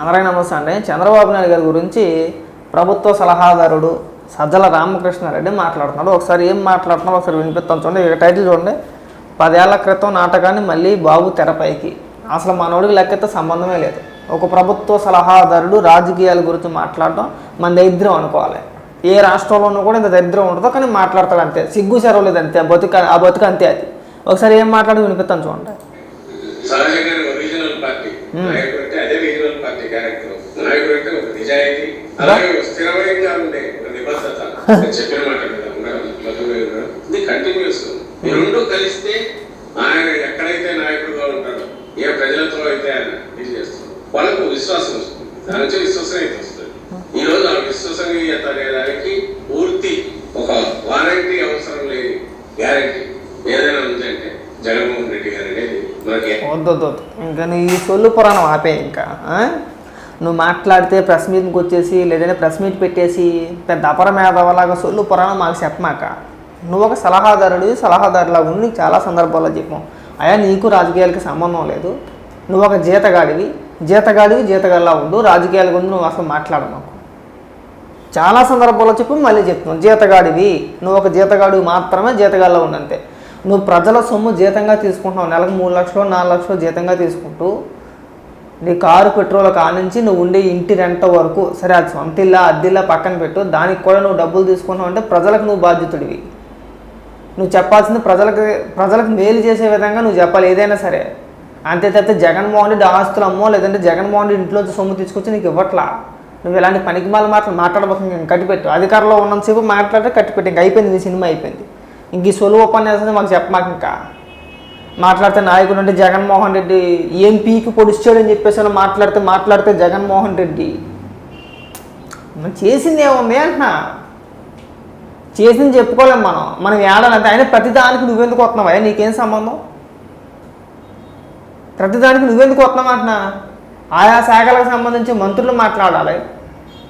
అందరికీ నమస్తే అండి చంద్రబాబు నాయుడు గారి గురించి ప్రభుత్వ సలహాదారుడు సజ్జల రామకృష్ణారెడ్డి మాట్లాడుతున్నాడు ఒకసారి ఏం మాట్లాడుతున్నారో ఒకసారి వినిపిస్తాం. చూడండి ఇక టైటిల్ చూడండి. పదేళ్ళ క్రితం నాటకాన్ని మళ్ళీ బాబు తెరపైకి. అసలు మనోడికి లెక్కతో సంబంధమే లేదు. ఒక ప్రభుత్వ సలహాదారుడు రాజకీయాల గురించి మాట్లాడడం మన దరిద్రం అనుకోవాలి. ఏ రాష్ట్రంలోనూ కూడా ఇంత దరిద్రం ఉండదు కానీ మాట్లాడతాడు అంతే. సిగ్గు సెరవలేదు అంతే. బతుక ఆ బతుకు అంతే అది. ఒకసారి ఏం మాట్లాడి వినిపిస్తాను చూడండి సహజంగా ఒరిజినల్ పార్టీ నాయకుడు అంటే అదే రీజనల్ పార్టీ క్యారెక్టర్ నాయకుడు అంటే ఒక స్థిరమైన ఉండే నిబద్ధత చెప్పిన మాట. ఇది కంటిన్యూస్ రెండు కలిస్తే ఆయన ఎక్కడైతే నాయకుడుగా ఉంటాడో ఏ ప్రజలతో అయితే ఆయన ఇది చేస్తాడు వాళ్ళకు విశ్వాసం వస్తుంది దాని నుంచి విశ్వసనీయత వస్తుంది ఈ రోజు ఆ విశ్వసనీయత అనేదానికి పూర్తి ఒక వారంటీ అవసరం లేని గ్యారంటీ ఏదైనా ఉందంటే జగన్మోహన్ రెడ్డి గారు అనేది మనకి. ఇంకా నీ సొల్లు పురాణం ఆపే ఇంకా ఆ? నువ్వు మాట్లాడితే ప్రెస్ మీట్కి వచ్చేసి లేదంటే ప్రెస్ మీట్ పెట్టేసి పెద్ద అపరమేధవలాగా సొల్లు పురాణం మాకు చెప్పమాక. నువ్వు ఒక సలహాదారుడు సలహాదారులాగా ఉండి చాలా సందర్భాల్లో చెప్పాం. అయ్యా నీకు రాజకీయాలకి సంబంధం లేదు. నువ్వు ఒక జీతగాడివి. జీతగాడివి జీతగాడిలా ఉండు. రాజకీయాల గురించి నువ్వు అసలు మాట్లాడు మాకు. చాలా సందర్భాల్లో చెప్పి మళ్ళీ చెప్తున్నావు జీతగాడివి. నువ్వు ఒక జీతగాడివి మాత్రమే జీతగాడిలో ఉండంతే. నువ్వు ప్రజల సొమ్ము జీతంగా తీసుకుంటున్నావు. నెలకు మూడు లక్షలు నాలుగు లక్షలు జీతంగా తీసుకుంటూ నీ కారు పెట్రోల్ కానుంచి నువ్వు ఉండే ఇంటి రెంట వరకు. సరే అది సొంత ఇల్లా అద్దిల్లా పక్కన పెట్టు. దానికి కూడా నువ్వు డబ్బులు తీసుకున్నావు అంటే ప్రజలకు నువ్వు బాధ్యతుడివి. నువ్వు చెప్పాల్సింది ప్రజలకు ప్రజలకు మేలు చేసే విధంగా నువ్వు చెప్పాలి. ఏదైనా సరే. అంతే తప్పితే జగన్మోహన్ రెడ్డి ఆస్తులు అమ్మో లేదంటే జగన్మోహన్ రెడ్డి ఇంట్లోంచి సొమ్ము తీసుకొచ్చి నీకు ఇవ్వట్లా. నువ్వు ఇలాంటి పనికి మాల మాటలు మాట్లాడబోతుంది కట్టిపెట్టు అధికారంలో ఉన్నంతసేపు మాట్లాడితే కట్టిపెట్టి ఇంక అయిపోయింది నీ సినిమా అయిపోయింది. ఇంక ఈ సొలువు ఉపన్యాసం మాకు చెప్పమాక ఇంకా. మాట్లాడితే నాయకుడు అంటే జగన్మోహన్ రెడ్డి ఏం పీకి పొడిచాడని చెప్పేసి అని మాట్లాడితే మాట్లాడితే జగన్మోహన్ రెడ్డి. మనం చేసింది ఏముంది అంటున్నా. చేసింది చెప్పుకోలేం మనం. మనం ఏడాలంటే ఆయన ప్రతిదానికి నువ్వెందుకు వస్తున్నావా? నీకేం సంబంధం? ప్రతిదానికి నువ్వెందుకు వస్తున్నావు అంటున్నా? ఆయా శాఖలకు సంబంధించి మంత్రులు మాట్లాడాలి.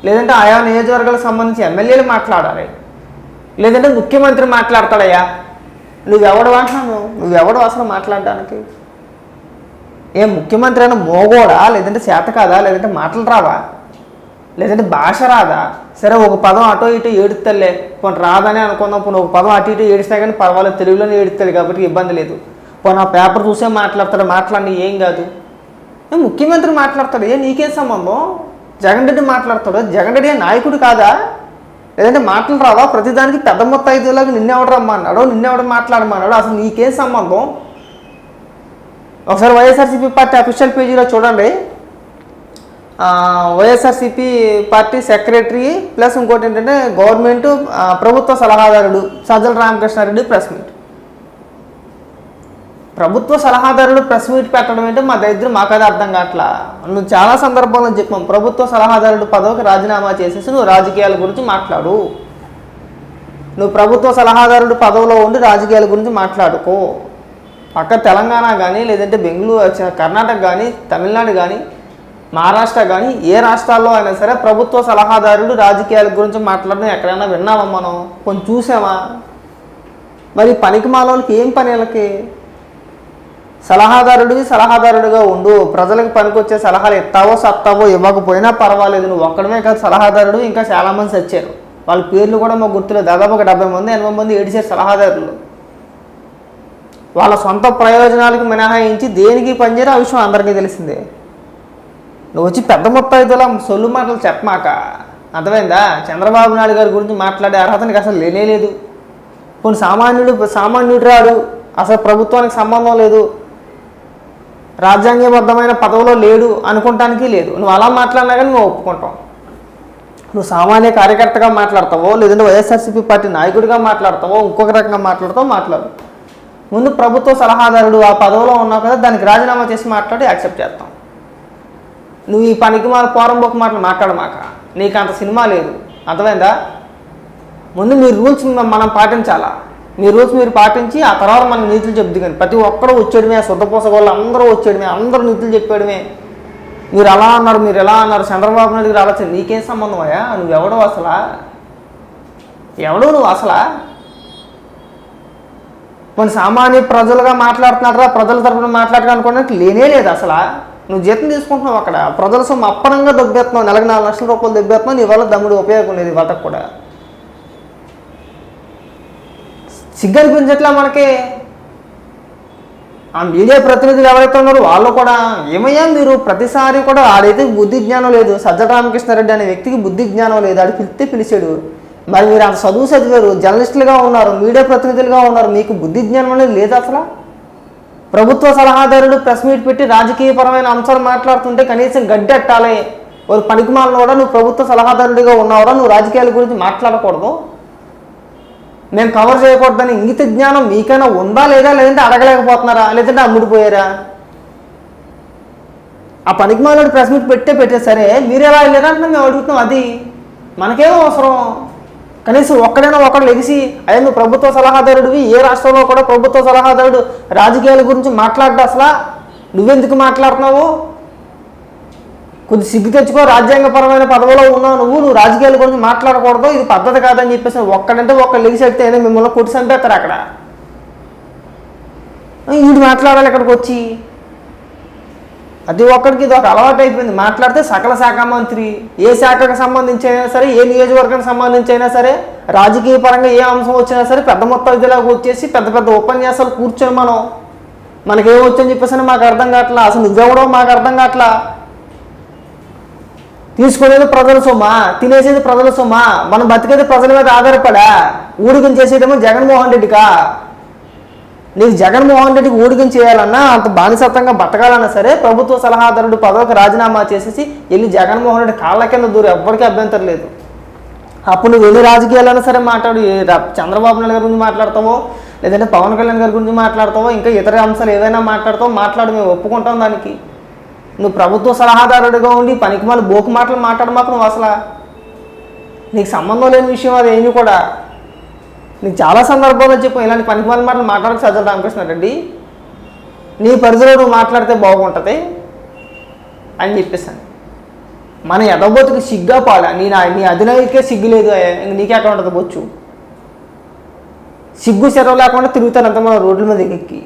లేదంటే ఆయా నియోజకవర్గాలకు సంబంధించి ఎమ్మెల్యేలు మాట్లాడాలి. లేదంటే ముఖ్యమంత్రి మాట్లాడతాడయ్యా. నువ్వెవడు అంటున్నాను నువ్వెవడు అసలు మాట్లాడడానికి? ఏం ముఖ్యమంత్రి అయినా మోగోడా? లేదంటే చేత కాదా? లేదంటే మాటలు రావా? లేదంటే భాష రాదా? సరే ఒక పదం అటో ఇటో ఏడుస్తలే పోనీ రాదని అనుకుందాం. పోనీ ఒక పదం అటు ఇటు ఏడిస్తే కానీ పర్వాలేదు. తెలుగులోనే ఏడుస్తుంది కాబట్టి ఇబ్బంది లేదు. పోనీ ఆ పేపర్ చూసే మాట్లాడతాడు. మాట్లాడి ఏం కాదు. ముఖ్యమంత్రి మాట్లాడతాడు? ఏ నీకేం సంబంధం? జగన్ రెడ్డి మాట్లాడతాడు. జగన్ రెడ్డి నాయకుడు కాదా? లేదంటే మాటలు రావా? ప్రతిదానికి పెద్ద మొత్తం ఐదులాగా నిన్నెవడు రమ్మన్నాడు నిన్నెవడు మాట్లాడమన్నాడు అసలు నీకేం సంబంధం? ఒకసారి వైఎస్ఆర్సీపీ పార్టీ అఫీషియల్ పేజీలో చూడండి. వైఎస్ఆర్సీపీ పార్టీ సెక్రటరీ ప్లస్ ఇంకోటి ఏంటంటే గవర్నమెంట్ ప్రభుత్వ సలహాదారుడు సజ్జల రామకృష్ణారెడ్డి ప్రెస్ మీట్. ప్రభుత్వ సలహాదారులు ప్రెస్ మీట్ పెట్టడం ఏంటో మా దరిద్రం మాకు అది అర్థం కావట్లా. నువ్వు చాలా సందర్భాల్లో చెప్పాం ప్రభుత్వ సలహాదారుడు పదవికి రాజీనామా చేసేసి నువ్వు రాజకీయాల గురించి మాట్లాడు. నువ్వు ప్రభుత్వ సలహాదారుడు పదవిలో ఉండి రాజకీయాల గురించి మాట్లాడుకో. పక్క తెలంగాణ కానీ లేదంటే బెంగళూరు కర్ణాటక కానీ తమిళనాడు కానీ మహారాష్ట్ర కానీ ఏ రాష్ట్రాల్లో అయినా సరే ప్రభుత్వ సలహాదారుడు రాజకీయాల గురించి మాట్లాడడం ఎక్కడైనా విన్నామా మనం? కొంచెం చూసామా మరి పనికి మాలోళ్ళకి ఏం పని వీళ్ళకి? సలహాదారుడివి సలహాదారుడిగా ఉండు. ప్రజలకు పనికొచ్చే సలహాలు ఇస్తావో సత్తావో ఇవ్వకపోయినా పర్వాలేదు. నువ్వు ఒక్కడమే కాదు సలహాదారుడు ఇంకా చాలామంది వచ్చారు వాళ్ళ పేర్లు కూడా మాకు గుర్తులేదు. దాదాపు ఒక డెబ్బై మంది ఎనభై మంది ఏడిచారు సలహాదారులు. వాళ్ళ సొంత ప్రయోజనాలకు మినహాయించి దేనికి పనిచేయరు ఆ విషయం అందరికీ తెలిసిందే. నువ్వు వచ్చి పెద్ద ముత్తైదులా సొల్లు మాటలు చెప్పమాక. అర్థమైందా? చంద్రబాబు నాయుడు గారి గురించి మాట్లాడే అర్హత నీకు అసలు లేనే లేదు. కొన్ని సామాన్యుడు సామాన్యుడు రాడు. అసలు ప్రభుత్వానికి సంబంధం లేదు. రాజ్యాంగబద్ధమైన పదవిలో లేడు అనుకోవటానికి లేదు. నువ్వు అలా మాట్లాడినా కానీ నువ్వు ఒప్పుకుంటాం నువ్వు సామాన్య కార్యకర్తగా మాట్లాడతావో లేదంటే వైఎస్ఆర్సీపీ పార్టీ నాయకుడిగా మాట్లాడతావో ఇంకొక రకంగా మాట్లాడతావో మాట్లాడు. ముందు ప్రభుత్వ సలహాదారుడు ఆ పదవిలో ఉన్నావు కదా దానికి రాజీనామా చేసి మాట్లాడి యాక్సెప్ట్ చేస్తాం. నువ్వు ఈ పనికి మాల పోరంబోకు మాటలు మాట్లాడమాక. నీకు అంత సినిమా లేదు. అర్థమైందా? ముందు మీ రూల్స్ మనం పాటించాలా? మీ రూల్స్ మీరు పాటించి ఆ తర్వాత మనం నీతులు చెప్దు కానీ ప్రతి ఒక్కరూ వచ్చేయడమే శుద్ధపోస వాళ్ళు అందరూ వచ్చేయడమే అందరూ నీతులు చెప్పేయడమే. మీరు అలా అన్నారు మీరు ఎలా అన్నారు చంద్రబాబు నాయుడు గారు అలా నీకేం సంబంధం అయ్యా? నువ్వెవడో అసలా? ఎవడో నువ్వు అసలా? మన సామాన్య ప్రజలుగా మాట్లాడుతున్నారా ప్రజల తరఫున మాట్లాడడానికి అనుకున్నట్టు లేనే లేదు అసలు. నువ్వు జీతం తీసుకుంటున్నావు అక్కడ. ప్రజల సొమ్ము అప్పనంగా దొబ్బేస్తున్నావు. నెలకు నాలుగు లక్షల రూపాయలు దొబ్బేస్తున్నావు. నీ వల్ల దమ్ముడు ఉపయోగం లేదు వాళ్ళకి కూడా. సిగ్గు గుంజట్లా మనకి? ఆ మీడియా ప్రతినిధులు ఎవరైతే ఉన్నారో వాళ్ళు కూడా ఏమయ్యా మీరు ప్రతిసారి కూడా ఆడైతే బుద్ధి జ్ఞానం లేదు. సజ్జల రామకృష్ణారెడ్డి అనే వ్యక్తికి బుద్ధి జ్ఞానం లేదు. ఆడు పిలిస్తే పిలిచాడు. మరి మీరు అంత చదువు చదివారు. జర్నలిస్టులుగా ఉన్నారు. మీడియా ప్రతినిధులుగా ఉన్నారు. మీకు బుద్ధి జ్ఞానం అనేది లేదు అసలు? ప్రభుత్వ సలహాదారుడు ప్రెస్ మీట్ పెట్టి రాజకీయపరమైన అంశాలు మాట్లాడుతుంటే కనీసం గడ్డెట్టాలి ఒక పనికిమాలను కూడా నువ్వు ప్రభుత్వ సలహాదారుడిగా ఉన్నావురా నువ్వు రాజకీయాల గురించి మాట్లాడకూడదు. మేము కవర్ చేయకూడదని ఇంగిత జ్ఞానం మీకైనా ఉందా లేదా లేదంటే అడగలేకపోతున్నారా? లేదంటే అమ్ముడిపోయారా? ఆ పనికి మాలాడు ప్రెస్ మీట్ పెట్టే పెట్టే సరే మీరు ఎలా వెళ్ళారంటే మేము అడుగుతున్నాం. అది మనకేమో అవసరం. కనీసం ఒక్కడైనా ఒకడు లెగిసి అయ్యా నువ్వు ప్రభుత్వ సలహాదారుడివి ఏ రాష్ట్రంలో కూడా ప్రభుత్వ సలహాదారుడు రాజకీయాల గురించి మాట్లాడ్డా అసలు? నువ్వెందుకు మాట్లాడుతున్నావు? కొద్ది సిగ్గు తెచ్చుకో రాజ్యాంగపరమైన పదవిలో ఉన్నావు నువ్వు నువ్వు రాజకీయాల గురించి మాట్లాడకూడదు ఇది పద్ధతి కాదని చెప్పేసి ఒక్కడంటే ఒక్క లెగిసి అయితే ఏదో మిమ్మల్ని కొట్టి చంపేస్తారు అక్కడ. వీడు మాట్లాడాలి ఇక్కడికి వచ్చి. అది ఒక్కడికి ఇది ఒక అలవాటు అయిపోయింది. మాట్లాడితే సకల శాఖ మంత్రి ఏ శాఖకు సంబంధించి అయినా సరే ఏ నియోజకవర్గానికి సంబంధించి అయినా సరే రాజకీయ పరంగా ఏ అంశం వచ్చినా సరే పెద్ద మొత్తం ఇదిలాగా వచ్చేసి పెద్ద పెద్ద ఉపన్యాసాలు కూర్చొని మనం మనకేమొచ్చని చెప్పేసి మాకు అర్థం కావట్లా అసలు నువ్వెవడో మాకు అర్థం కావట్లా. తీసుకునేది ప్రజల సొమ్మా తినేసేది ప్రజల సొమ్మా మనం బతికేది ప్రజల మీద ఆధారపడా? ఊడికం చేసేదేమో జగన్మోహన్ రెడ్డికా? నీకు జగన్మోహన్ రెడ్డికి ఊడికం చేయాలన్నా అంత బానిసత్వంగా బతకాలన్నా సరే ప్రభుత్వ సలహాదారుడు పదవికి రాజీనామా చేసేసి వెళ్ళి జగన్మోహన్ రెడ్డి కాళ్ళ కింద దూరం ఎవ్వరికీ అభ్యంతరం లేదు. అప్పుడు నువ్వు ఎన్ని రాజకీయాలైనా సరే మాట్లాడు చంద్రబాబు నాయుడు గారి గురించి మాట్లాడతావో లేదంటే పవన్ కళ్యాణ్ గారి గురించి మాట్లాడతావో ఇంకా ఇతర అంశాలు ఏదైనా మాట్లాడతావో మాట్లాడు మేము ఒప్పుకుంటాం దానికి. నువ్వు ప్రభుత్వ సలహాదారుడిగా ఉండి పనికిమాల బోకు మాటలు మాట్లాడమాకు నువ్వు అసలు నీకు సంబంధం లేని విషయం అది ఏమి కూడా. నీకు చాలా సందర్భాల్లో చెప్పు ఇలాంటి పనికిమాల మాటలు మాట్లాడక సజ్జల రామకృష్ణారెడ్డి నీ పరిధిలో నువ్వు మాట్లాడితే బాగుంటుంది అని చెప్పేసాను మన ఎదబోతుకి సిగ్గా పాలా? నీ నా నీ అధినాయకే సిగ్గు లేదు నీకే అక్కడ ఉంటుంది బొచ్చు? సిగ్గు సెరవు లేకుండా తిరుగుతాను అంత మన రోడ్ల మీద ఎక్కి.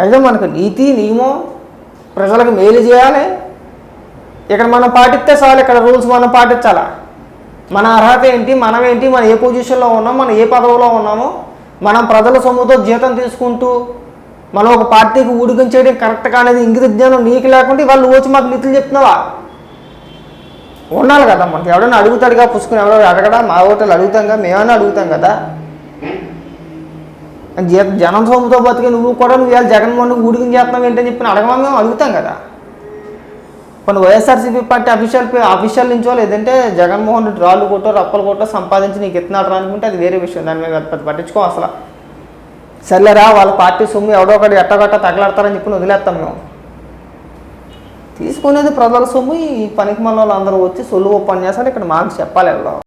అయితే మనకు నీతి నియమం ప్రజలకు మేలు చేయాలి. ఇక్కడ మనం పాటిస్తే చాలు ఇక్కడ రూల్స్ మనం పాటించాలా? మన అర్హత ఏంటి మనం ఏంటి మనం ఏ పొజిషన్లో ఉన్నాం మనం ఏ పదవిలో ఉన్నామో మనం ప్రజల సొమ్ముతో జీతం తీసుకుంటూ మనం ఒక పార్టీకి ఊడికం చేయడం కరెక్ట్ కానేది ఇంగిత జ్ఞానం నీకు లేకుంటే వాళ్ళు వచ్చి మాకు నీతులు చెప్తున్నావా? ఉండాలి కదా మనకి. ఎవడన్నా అడుగుతాడుగా పుసుకుని ఎవడో అడగడా మా ఓటర్లు కదా మేమైనా అడుగుతాం కదా. జనం సొమ్ముతో బతికి నువ్వు కూడా నువ్వు ఇవాళ జగన్మోహన్ ఊడికం చేస్తున్నావు ఏంటని చెప్పి అడగమని మేము అడుగుతాం కదా. కొన్ని వైఎస్ఆర్సీపీ పార్టీ అఫీషియల్ అఫీషియల్ నుంచో లేదంటే జగన్మోహన్ రెడ్డి రాళ్ళు కొట్టో రప్పలు కొట్టో సంపాదించి నీకు ఎత్తున్నాడు రా అనుకుంటే అది వేరే విషయం. దాని మీద పెద్ద పట్టించుకో అసలు. సర్లేరా వాళ్ళ పార్టీ సొమ్ము ఎవడో ఒకటి ఎట్టగట్ట తగలాడతారని చెప్పి వదిలేస్తాం మేము. తీసుకునేది ప్రజల సొమ్ము ఈ పనికి మన అందరూ వచ్చి సొల్లు ఉపన్యాసాలు ఇక్కడ మాకు చెప్పాలి ఎవరో.